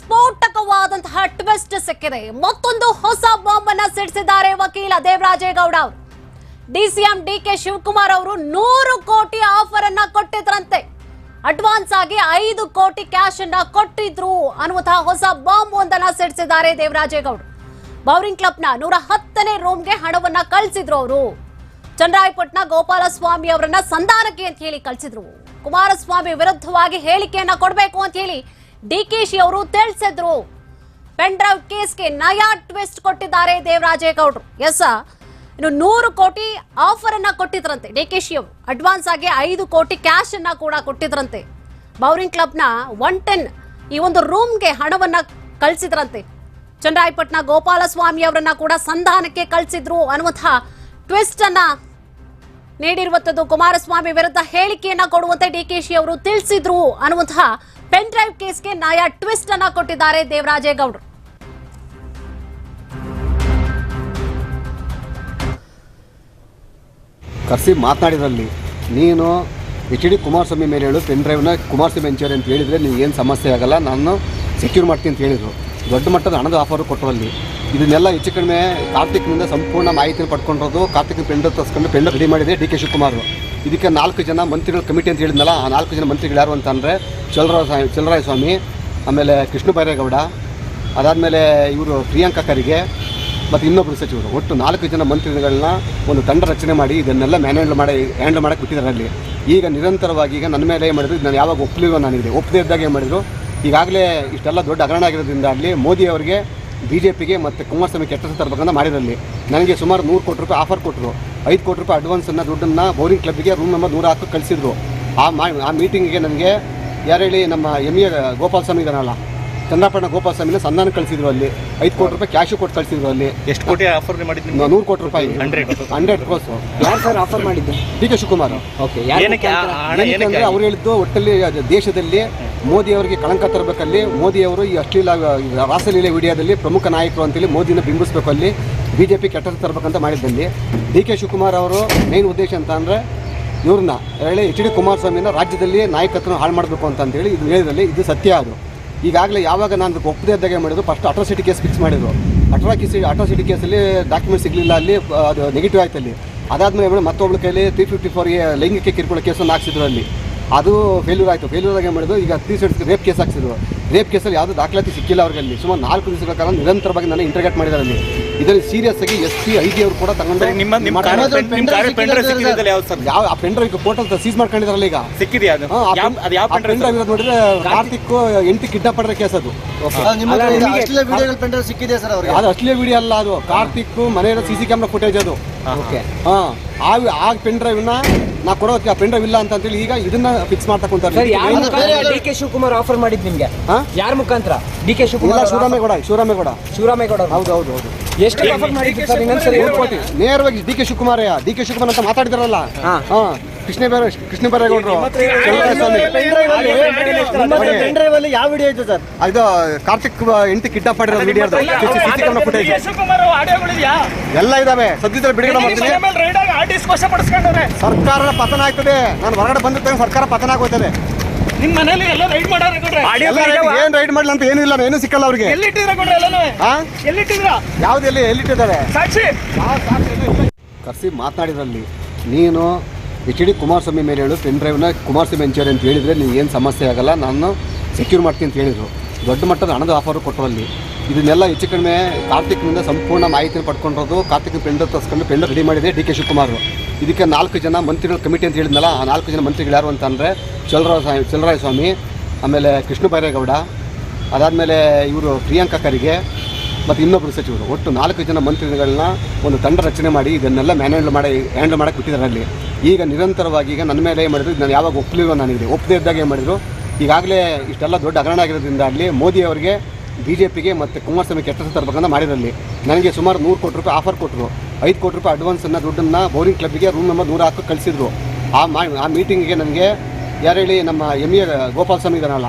ಸ್ಫೋಟಕವಾದಂತಹ twist ಸಿಕ್ಕಿದೆ. ಮತ್ತೊಂದು ಹೊಸ ಬಾಂಬ್ ಅನ್ನ ಸಿಡಿಸಿದ್ದಾರೆ ವಕೀಲ ದೇವರಾಜೇಗೌಡ ಅವರು. ಡಿಸಿಎಂ ಡಿ ಕೆ ಶಿವಕುಮಾರ್ ಅವರು ನೂರು ಕೋಟಿ ಆಫರ್ ಅನ್ನ ಕೊಟ್ಟಿದ್ರಂತೆ. ಅಡ್ವಾನ್ಸ್ ಆಗಿ ಐದು ಕೋಟಿ ಕ್ಯಾಶ್ ಅನ್ನ ಕೊಟ್ಟಿದ್ರು ಅನ್ನುವಂತಹ ಹೊಸ ಬಾಂಬ್ ಒಂದನ್ನ ಸಿಡಿಸಿದ್ದಾರೆ ದೇವರಾಜೇಗೌಡ ಬೌರಿಂಗ್ ಕ್ಲಬ್ನ ನೂರ ಹತ್ತನೇ ರೂಮ್ಗೆ ಹಣವನ್ನ ಕಳಿಸಿದ್ರು ಅವರು. ಚಂದ್ರಾಯಪಟ್ಟಣ ಗೋಪಾಲಸ್ವಾಮಿ ಅವರನ್ನ ಸಂಧಾನಕ್ಕೆ ಅಂತ ಹೇಳಿ ಕಳಿಸಿದ್ರು. ಕುಮಾರಸ್ವಾಮಿ ವಿರುದ್ಧವಾಗಿ ಹೇಳಿಕೆಯನ್ನ ಕೊಡಬೇಕು ಅಂತ ಹೇಳಿ ಡಿಕೆಶಿ ಅವರು ತಿಳಿಸಿದ್ರು. ಪೆನ್ ಡ್ರೈವ್ ಕೇಸ್ಗೆ ನಯಾ ಟ್ವಿಸ್ಟ್ ಕೊಟ್ಟಿದ್ದಾರೆ ದೇವರಾಜೇಗೌಡರು ಎಸ್ ಇನ್ನು ನೂರು ಕೋಟಿ ಆಫರ್ ಅನ್ನ ಕೊಟ್ಟಿದ್ರಂತೆ ಡಿಕೆಶಿ ಅವರು. ಅಡ್ವಾನ್ಸ್ ಆಗಿ ಐದು ಕೋಟಿ ಕ್ಯಾಶ್ ಅನ್ನ ಕೂಡ ಕೊಟ್ಟಿದ್ರಂತೆ. ಬೌರಿಂಗ್ ಕ್ಲಬ್ನ ಒನ್ ಟೆನ್ ಈ ಒಂದು ರೂಮ್ಗೆ ಹಣವನ್ನ ಕಳಿಸಿದ್ರಂತೆ. ಚಂದ್ರಾಯಪಟ್ಟಣ ಗೋಪಾಲಸ್ವಾಮಿ ಅವರನ್ನ ಕೂಡ ಸಂಧಾನಕ್ಕೆ ಕಳಿಸಿದ್ರು ಅನ್ನುವಂತಹ ಟ್ವಿಸ್ಟ್ ಅನ್ನ ನೀಡಿರುವಂತದ್ದು ಕುಮಾರಸ್ವಾಮಿ ವಿರುದ್ಧ ಹೇಳಿಕೆಯನ್ನ ಕೊಡುವಂತೆ ಡಿಕೆಶಿ ಅವರು ತಿಳಿಸಿದ್ರು ಅನ್ನುವಂತಹ ಪೆನ್ ಡ್ರೈವ್ ಕೇಸ್ಗೆ ನಾಯಾ ಟ್ವಿಸ್ಟ್ ಅನ್ನ ಕೊಟ್ಟಿದ್ದಾರೆ ದೇವರಾಜೇಗೌಡರು ಕರೆಸಿ ಮಾತನಾಡಿದ್ರಲ್ಲಿ, ನೀನು ಎಚ್ ಡಿ ಕುಮಾರಸ್ವಾಮಿ ಮೇಲೆ ಹೇಳು, ಪೆನ್ ಡ್ರೈವ್ನ ಕುಮಾರಸ್ವಾಮಿ ಎಂಚೇರಿ ಅಂತ ಹೇಳಿದರೆ ಏನು ಸಮಸ್ಯೆ ಆಗಲ್ಲ, ನಾನು ಸೆಕ್ಯೂರ್ ಮಾಡ್ತೀನಿ ಅಂತ ಹೇಳಿದರು. ದೊಡ್ಡ ಮಟ್ಟದ ಹಣದ ಆಫರು ಕೊಟ್ಟರಲ್ಲಿ ಇದನ್ನೆಲ್ಲ ಹೆಚ್ಚು ಕಡಿಮೆ ಕಾರ್ತಿಕ್ನಿಂದ ಸಂಪೂರ್ಣ ಮಾಹಿತಿಯನ್ನು ಪಡ್ಕೊಂಡಿರೋದು ಕಾರ್ತಿಕ್ ಪೆಂಡ ತರಿಸ್ಕೊಂಡು ಪೆಂಡ ರೆಡಿ ಮಾಡಿದೆ ಡಿ ಕೆ ಶಿವಕುಮಾರ್ ಇದಕ್ಕೆ ನಾಲ್ಕು ಜನ ಮಂತ್ರಿಗಳ ಕಮಿಟಿ ಅಂತ ಹೇಳಿದ್ನಲ್ಲ, ಆ ನಾಲ್ಕು ಜನ ಮಂತ್ರಿಗಳು ಯಾರು ಅಂತಂದರೆ ಚಲರಾಯ ಚಲರಾಯ ಸ್ವಾಮಿ, ಆಮೇಲೆ ಕೃಷ್ಣ ಬೈರೇಗೌಡ, ಅದಾದಮೇಲೆ ಇವರು ಪ್ರಿಯಾಂಕಾ ಖರ್ಗೆ ಮತ್ತು ಇನ್ನೊಬ್ಬರು ಸಚಿವರು. ಒಟ್ಟು ನಾಲ್ಕು ಜನ ಮಂತ್ರಿಗಳನ್ನ ಒಂದು ತಂಡ ರಚನೆ ಮಾಡಿ ಇದನ್ನೆಲ್ಲ ಮ್ಯಾನೇಜ್ ಮಾಡಿ, ಹ್ಯಾಂಡಲ್ ಮಾಡಕ್ಕೆ ಬಿಟ್ಟಿದ್ದಾರೆ ಅಲ್ಲಿ. ಈಗ ನಿರಂತರವಾಗಿ ಈಗ ನನ್ನ ಮೇಲೆ ಏನು ಮಾಡಿದ್ರು ನಾನು ಯಾವಾಗ ಒಪ್ಪಲಿಲ್ವ ನಾನಿದ್ದೆ ಒಪ್ಪದೇ ಇದ್ದಾಗ ಏನು ಮಾಡಿದ್ರು, ಈಗಾಗಲೇ ಇಷ್ಟೆಲ್ಲ ದೊಡ್ಡ ಹಗರಣ ಆಗಿರೋದ್ರಿಂದ ಅಲ್ಲಿ ಮೋದಿ ಅವರಿಗೆ ಬಿ ಜೆ ಪಿಗೆ ಮತ್ತು ಕುಮಾರಸ್ವಾಮಿ ಕೆಟ್ಟ ತರಬೇಕಂತ ಮಾಡಿರಲ್ಲಿ ನನಗೆ ಸುಮಾರು ನೂರು ಕೋಟಿ ರೂಪಾಯಿ ಆಫರ್ ಕೊಟ್ಟರು. ಐದು ಕೋಟಿ ರೂಪಾಯಿ ಅಡ್ವಾನ್ಸನ್ನು ದುಡ್ಡನ್ನು ಬೋರಿಂಗ್ ಕ್ಲಬ್ಗೆ ರೂಮ್ ನಂಬರ್ ನೂರ ಹತ್ತು ಕಳಿಸಿದ್ರು. ಆ ಮಾ ಆ ಮೀಟಿಂಗಿಗೆ ನನಗೆ ಯಾರು ಹೇಳಿ ನಮ್ಮ ಎಂ ಎ ಗೋಪಾಲ ಸ್ವಾಮಿ ಇದನ್ನಲ್ಲ ಚಂದ್ರಪಣ್ಣ ಗೋಪಾಲ ಸ್ವಾಮಿನ ಸಂಧಾನ ಕಳಿಸಿದ್ರು ಅಲ್ಲಿ. ಐದು ಕೋಟಿ ರೂಪಾಯಿ ಕ್ಯಾಶು ಕೊಟ್ಟು ಕಳಿಸಿದ್ರು ಅಲ್ಲಿ. ಎಷ್ಟು ಕೋಟಿ ಆಫರ್ ಮಾಡಿದ್ದು ನಿಮ್ಗೆ? ನೂರು ಕೋಟಿ ರೂಪಾಯಿ. ಹಂಡ್ರೆಡ್ ಹಂಡ್ರೆಡ್ ಕ್ರೋಸ್ ಯಾರು ಸರ್ ಆಫರ್ ಮಾಡಿದ್ದು? D K Shivakumar. ಓಕೆ ಅವ್ರು ಹೇಳಿದ್ದು ಒಟ್ಟಲ್ಲಿ ಅದು ದೇಶದಲ್ಲಿ ಮೋದಿ ಅವರಿಗೆ ಕಳಂಕ ತರಬೇಕಲ್ಲಿ, ಮೋದಿಯವರು ಈ ಅಶ್ಲೀಲ ರಾಸಲೀಲೆ ವಿಡಿಯೋದಲ್ಲಿ ಪ್ರಮುಖ ನಾಯಕರು ಅಂತೇಳಿ ಮೋದಿನ ಬಿಂಬಿಸಬೇಕು ಅಲ್ಲಿ ಬಿ ಜೆ ಪಿ ಕೆಟ್ಟ ತರಬೇಕಂತ ಮಾಡಿದ್ದಲ್ಲಿ. ಡಿ ಕೆ ಶಿವಕುಮಾರ್ ಅವರು ಮೇನ್ ಉದ್ದೇಶ ಅಂತ ಅಂದರೆ ಇವ್ರನ್ನ, ಹೇಳಿ ಎಚ್ ಡಿ ಕುಮಾರಸ್ವಾಮಿನ ರಾಜ್ಯದಲ್ಲಿ ನಾಯಕತ್ವನ ಹಾಳು ಮಾಡಬೇಕು ಅಂತ ಅಂತೇಳಿ ಇದು ಹೇಳಿದ್ರಲ್ಲಿ, ಇದು ಸತ್ಯ ಅದು. ಈಗಾಗಲೇ ಯಾವಾಗ ನಾನು ಒಪ್ಪದೇ ಇದ್ದಾಗ ಮಾಡಿದ್ರು ಫಸ್ಟ್ ಅಟ್ರಾಸಿಟಿ ಕೇಸ್ ಫಿಕ್ಸ್ ಮಾಡಿದ್ರು. ಅಟ್ರಾಕಿಸಿ ಅಟ್ರಾಸಿಟಿ ಕೇಸಲ್ಲಿ ಡಾಕ್ಯುಮೆಂಟ್ ಸಿಗಲಿಲ್ಲ ಅಲ್ಲಿ, ಅದು ನೆಗೆಟಿವ್ ಆಯ್ತು ಅಲ್ಲಿ ಅದಾದ್ಮೇಲೆ ಮತ್ತೊಬ್ಳ ಕೈಲಿ ತ್ರೀ ಫಿಫ್ಟಿ ಫೋರ್ಗೆ ಲೈಂಗಿಕ ಕಿರುಕುಳ ಕೇಸನ್ನು ಹಾಕ್ಸಿದ್ರು ಅಲ್ಲಿ. ಅದು ಫೇಲ್ಯೂರ್ ಆಯಿತು. ಫೇಲ್ಯೂರ್ ಆಗಿ ಮಾಡಿದ್ರು? ಈಗ ತ್ರೀ ಸೆಟ್ಸ್ ರೇಪ್ ಕೇಸ್ ಹಾಕ್ಸಿದ್ರು. ರೇಪ್ ಕೇಸಲ್ಲಿ ಯಾವುದೂ ದಾಖಲಾತಿ ಸಿಕ್ಕಿಲ್ಲ ಅವರಲ್ಲಿ. ಅಲ್ಲಿ ಸುಮಾರು ನಾಲ್ಕು ದಿವಸಗಳ ಕಾಲ ನಿರಂತರವಾಗಿ ನಾನು ಇಂಟರ್ಗೇಟ್ ಮಾಡಿದ್ದಾರೆ ಅಲ್ಲಿ. ಇದರಲ್ಲಿ ಸೀರಿಯಸ್ ಆಗಿ ಎಸ್ ಪಿ ಐ ಜಿ ಅವರು ಕೂಡ ತಗೊಂಡು ಯಾವ ಆ ಪೆನ್ ಡ್ರೈವ್ ಫೋಟೋ ಸೀಸ್ ಮಾಡ್ಕೊಂಡಿದಾರಲ್ಲ ಈಗ. ಸಿಕ್ಕಿದೆಯಾ pen ಇರೋದು ನೋಡಿದ್ರೆ ಕಾರ್ತಿಕ್ ಎಂಟಿ ಕಿಡ್ನಾಪ್ ಮಾಡಿದ್ರೆ ಕೇಸ್ ಅದು ಸಿಕ್ಕಿದೆ ಸರ್ ಅವ್ರಿಗೆ? ಅದು ಅಶ್ಲೀಲ ವಿಡಿಯೋ ಅಲ್ಲ ಅದು. ಕಾರ್ತಿಕ್ ಮನೆಯ ಸಿ ಸಿ ಕ್ಯಾಮ್ರಾ ಫುಟೇಜ್ ಅದು. ಓಕೆ. ಹಾ. ಆ ಆ ಪೆನ್ ಡ್ರೈವ್ ನ ಕೊಡೋಕೆ ಆ ಪೆನ್ ಡ್ರೈವ್ ಇಲ್ಲ ಅಂತ ಹೇಳಿ ಈಗ ಇದನ್ನ ಫಿಕ್ಸ್ ಮಾಡ್ತಾ ಕುಂತಾರೆ ಸರ್ ಯಾರ ಏನು- ಡಿ ಕೆ ಶಿವಕುಮಾರ್ ಆಫರ್ ಮಾಡಿದ್ ನಿಮ್ಗೆ? ಹಾ? ಯಾರ ಮುಖಾಂತರ? D K Shivakumar Shivaramegowda Shivaramegowda. Shivaramegowda ಹೌದು ಹೌದು ಹೌದು. ಎಷ್ಟು ಆಫರ್ ಮಾಡಿದ್ರು ಸರ್ ಇನ್ನೊಂದ್ಸರಿ ನೇರವಾಗಿ D K Shivakumar D K Shivakumar ಅಂತ ಮಾತಾಡಿದಾರಲ್ಲ? ಹಾ. ಕೃಷ್ಣ ಬೇರೆ ಕೃಷ್ಣ ಬೈರೇಗೌಡರು ಚಂದ್ರಸ್ವಾಮಿ ಪೆನ್ ಡ್ರೈವ್ ಅಲ್ಲಿ ಯಾವ ವಿಡಿಯೋ ಇತ್ತು ಸರ್? ಅದು ಕಾರ್ತಿಕ್ ಹೆಂಡತಿ ಕಿಡ್ನಾಪ್ ಮಾಡಿರೋ ವಿಡಿಯೋ ಫುಟೇಜ್ ಎಲ್ಲ ಇದಾವೆ. ಸದ್ಯದಲ್ಲಿ ಬಿಡುಗಡೆ ಮಾಡ್ತೀನಿ. ಸರ್ಕಾರ ಪತನ ಆಗ್ತದೆ. ನಾನು ಹೊರಗಡೆ ಬಂದಿದ್ದಾಗ ಸರ್ಕಾರ ಪತನ ಆಗೋಯ್ತದೆ. ನಿಮ್ ಮನೇಲಿ ಎಲ್ಲ ರೈಡ್ ಮಾಡಾರ ಏನ್ ರೈಡ್ ಮಾಡ್ಲಿ ಅಂತ ಏನೂ ಇಲ್ಲ ಏನು ಸಿಕ್ಕಲ್ಲ ಅವ್ರಿಗೆ. ಎಲ್ಲಿಟ್ಟಿದ್ರ ಕೊಡ್ರೆ ಎಲ್ಲನೂ? ಹಾ ಎಲ್ಲಿಟ್ಟಿದ್ರ ಯಾವ್ದು ಎಲ್ಲಿ ಎಲ್ಲಿಟ್ಟಿದ್ದಾರೆ? ಸಾಕ್ಷಿ. ಕರ್ಸಿ ಮಾತನಾಡಿದ್ರಲ್ಲಿ ನೀನು ಎಚ್ ಡಿ ಕುಮಾರಸ್ವಾಮಿ ಮೇಲೆ ಹೇಳು ಪೆನ್ ಡ್ರೈವ್ನ ಕುಮಾರಸ್ವಾಮಿ ಹಂಚೋರಿ ಅಂತ ಹೇಳಿದರೆ ಏನು ಸಮಸ್ಯೆ ಆಗಲ್ಲ, ನಾನು ಸೆಕ್ಯೂರ್ ಮಾಡ್ತೀನಿ ಅಂತ ಹೇಳಿದರು. ದೊಡ್ಡ ಮಟ್ಟದ ಹಣದ ಆಫರ್ ಕೊಟ್ಟರು ಅಲ್ಲಿ ಇದನ್ನೆಲ್ಲ ಹೆಚ್ಚು ಕಡಿಮೆ ಕಾರ್ತಿಕ್ನಿಂದ ಸಂಪೂರ್ಣ ಮಾಹಿತಿ ಪಡ್ಕೊಂಡಿರೋದು ಕಾರ್ತಿಕ್ ಪೆಂಡರ್ ತರಿಸ್ಕೊಂಡು ಪೆಂಡರ್ ರೆಡಿ ಮಾಡಿದೆ ಡಿ ಕೆ ಶಿವಕುಮಾರ್. ಇದಕ್ಕೆ ನಾಲ್ಕು ಜನ ಮಂತ್ರಿಗಳ ಕಮಿಟಿ ಅಂತ ಹೇಳಿದ್ನಲ್ಲ, ಆ ನಾಲ್ಕು ಜನ ಮಂತ್ರಿಗಳು ಯಾರು ಅಂತಂದರೆ ಚಲರಾಯ ಚಲರಾಯ ಸ್ವಾಮಿ, ಆಮೇಲೆ ಕೃಷ್ಣ ಬೈರೇಗೌಡ, ಅದಾದಮೇಲೆ ಇವರು ಪ್ರಿಯಾಂಕಾ ಖರ್ಗೆ ಮತ್ತು ಇನ್ನೊಬ್ಬರು ಸಚಿವರು. ಒಟ್ಟು ನಾಲ್ಕು ಜನ ಮಂತ್ರಿಗಳನ್ನ ಒಂದು ತಂಡ ರಚನೆ ಮಾಡಿ ಇದನ್ನೆಲ್ಲ ಮ್ಯಾನೇಜ್ ಮಾಡಿ, ಹ್ಯಾಂಡಲ್ ಮಾಡಕ್ಕೆ ಬಿಟ್ಟಿದ್ದಾರೆ ಅಲ್ಲಿ. ಈಗ ನಿರಂತರವಾಗಿ ಈಗ ನನ್ನ ಮೇಲೆ ಏನು ಮಾಡಿದ್ರು, ನಾನು ಯಾವಾಗ ಒಪ್ಪಲಿಲ್ಲ ನನಗೆ ಒಪ್ಪದೇ ಇದ್ದಾಗ ಏನು ಮಾಡಿದರು. ಈಗಾಗಲೇ ಇಷ್ಟೆಲ್ಲ ದೊಡ್ಡ ಹಗರಣ ಆಗಿರೋದ್ರಿಂದ ಅಲ್ಲಿ ಮೋದಿ ಅವರಿಗೆ ಬಿ ಜೆ ಪಿಗೆ ಮತ್ತು ಕುಮಾರಸ್ವಾಮಿ ಕೆಟ್ಟ ತರಬೇಕಂತ ಮಾಡಿರಲ್ಲಿ ನನಗೆ ಸುಮಾರು ನೂರು ಕೋಟಿ ರೂಪಾಯಿ ಆಫರ್ ಕೊಟ್ಟರು ಐದು ಕೋಟಿ ರೂಪಾಯಿ ಅಡ್ವಾನ್ಸನ್ನು, ದುಡ್ಡನ್ನು ಬೋರಿಂಗ್ ಕ್ಲಬ್ಗೆ ರೂಮ್ ನಂಬರ್ ನೂರ ಹಾಕಿ ಕಳಿಸಿದ್ರು. ಆ ಮಾ, ಆ ಮೀಟಿಂಗಿಗೆ ನನಗೆ ಯಾರು ಹೇಳಿ ನಮ್ಮ ಎಂ ಎ ಗೋಪಾಲ್ ಸ್ವಾಮಿ ಇದಾನಲ್ಲ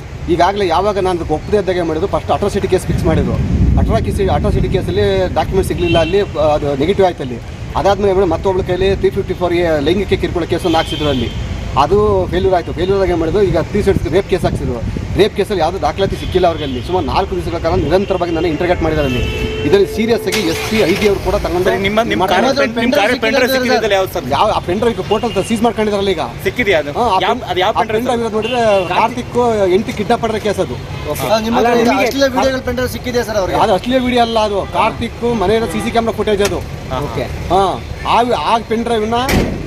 ಈಗಾಗಲೇ ಯಾವಾಗ ನಾನು ಅದಕ್ಕೆ ಒಪ್ಪದೇ ಇದ್ದಾಗೆ ಮಾಡಿದ್ರು? ಫಸ್ಟ್ ಅಟ್ರಾಸಿಟಿ ಕೇಸ್ ಫಿಕ್ಸ್ ಮಾಡಿದ್ರು. ಅಟ್ರಾಕಿಸಿ ಅಟ್ರಾಸಿಟಿ ಕೇಸಲ್ಲಿ ಡಾಕ್ಯುಮೆಂಟ್ ಸಿಗಲಿಲ್ಲ, ಅಲ್ಲಿ ಅದು ನೆಗೆಟಿವ್ ಆಯ್ತು ಅಲ್ಲಿ. ಅದಾದ್ಮೇಲೆ ಮತ್ತೊಬ್ಬಳ ಕೈಯಲ್ಲಿ ತ್ರೀ ಫಿಫ್ಟಿ ಫೋರ್ಗೆ ಲೈಂಗಿಕ ಕಿರುಕುಳ ಕೇಸನ್ನು ಹಾಕ್ಸಿದ್ರು ಅಲ್ಲಿ. ಅದು ಫೇಲ್ಯೂರ್ ಆಯಿತು. ಫೇಲ್ಯೂರ್ ಆಗಿ ಮಾಡಿದ್ರು? ಈಗ ತ್ರೀ ಸೆಟ್ಸ್ ರೇಪ್ ಕೇಸ್ ಹಾಕ್ಸಿದ್ರು. ರೇಪ್ ಕೇಸಲ್ಲಿ ಯಾವುದೇ ದಾಖಲಾತಿ ಸಿಕ್ಕಿಲ್ಲ ಅವ್ರಿಗೆ ಅಲ್ಲಿ ಸುಮಾರು ನಾಲ್ಕು ದಿವಸಗಳ ಕಾಲ ನಿರಂತರವಾಗಿ ನಾನು ಇಂಟರ್ಗೇಟ್ ಮಾಡಿದ್ದಾರೆ ಅಲ್ಲಿ. ಇದರಲ್ಲಿ ಸೀರಿಯಸ್ ಆಗಿ ಎಸ್ ಪಿ ಐ ಡಿ ಅವರು ಕೂಡ ತಗೊಂಡು ನಿಮ್ಮ ನಿಮ್ಮ ಕಾರ್ ನಿಮ್ಮ ಕಾರ್ ಪೆನ್ ಯಾವ್ದು ಸರ್? ಯಾವ ಆ ಪೆನ್ ಡ್ರೈವ್ ಪೋರ್ಟಲ್ ಸೀಸ್ ಮಾಡ್ಕೊಂಡಿದಾರಲ್ಲ ಈಗ. ಸಿಕ್ಕಿದೆಯಾ ನೋಡಿದ್ರೆ ಕಾರ್ತಿಕ್ ಎಂಟಿ ಕಿಡ್ನಾಪ್ ಮಾಡಿರೋ ಕೇಸ್ ಅದು. ಪೆಂಡ್ರೈವ್ ಸಿಕ್ಕಿದೆ ಸರ್ ಅವ್ರಿಗೆ? ಅದು ಅಶ್ಲೀಲ ವಿಡಿಯೋ ಅಲ್ಲ ಅದು. ಕಾರ್ತಿಕ್ ಮನೆಯ ಸಿ ಸಿ ಕ್ಯಾಮ್ರಾ ಫುಟೇಜ್ ಅದು. ಓಕೆ ಹಾ ಆ ಆ ಪೆನ್ ಡ್ರೈವ್ನ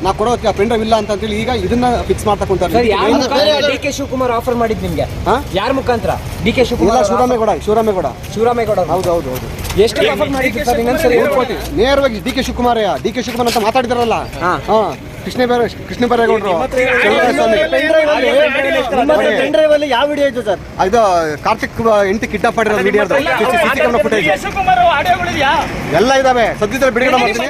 ನಾ ಕೊಡೋ ಪೆನ್ ಡ್ರೈವ್ ಇಲ್ಲ ಅಂತ ಹೇಳಿ ಈಗ ಇದನ್ನ ಫಿಕ್ಸ್ ಮಾಡ್ತಾ ಕುಂತಾರೆ ಸರ್ ಯಾರ ಡಿ ಕೆ ಶಿವಕುಮಾರ್ ಆಫರ್ ಮಾಡಿದ್ ನಿಮ್ಗೆ? ಹಾ? ಯಾರ ಮುಖಾಂತರ? D K Shivakumar Shivaramegowda Shivaramegowda. Shivaramegowda. ಹೌದು ಹೌದು ಹೌದು. ಎಷ್ಟು ಆಫರ್ ಮಾಡಿದ್ರು ಸರ್ ಇನ್ನೊಂದ್ಸರಿ ಹೇಳ್ಕೊಡಿ ನೇರವಾಗಿ D K Shivakumar D K Shivakumar ಅಂತ ಮಾತಾಡಿದಾರಲ್ಲ? ಹಾ. ಹಾ ಕೃಷ್ಣ ಬೇರೆ ಕೃಷ್ಣ ಬೈರೇಗೌಡರು. ಅಲ್ಲಿ ಯಾವ ವಿಡಿಯೋ ಇತ್ತು ಸರ್? ಇದು ಕಾರ್ತಿಕ್ ಎಂಟು ಕಿಡ್ನಾಪ್ ಮಾಡಿರೋ ವಿಡಿಯೋ ಎಲ್ಲ ಇದಾವೆ. ಸದ್ಯದಲ್ಲಿ ಬಿಡುಗಡೆ ಮಾಡ್ತೀನಿ.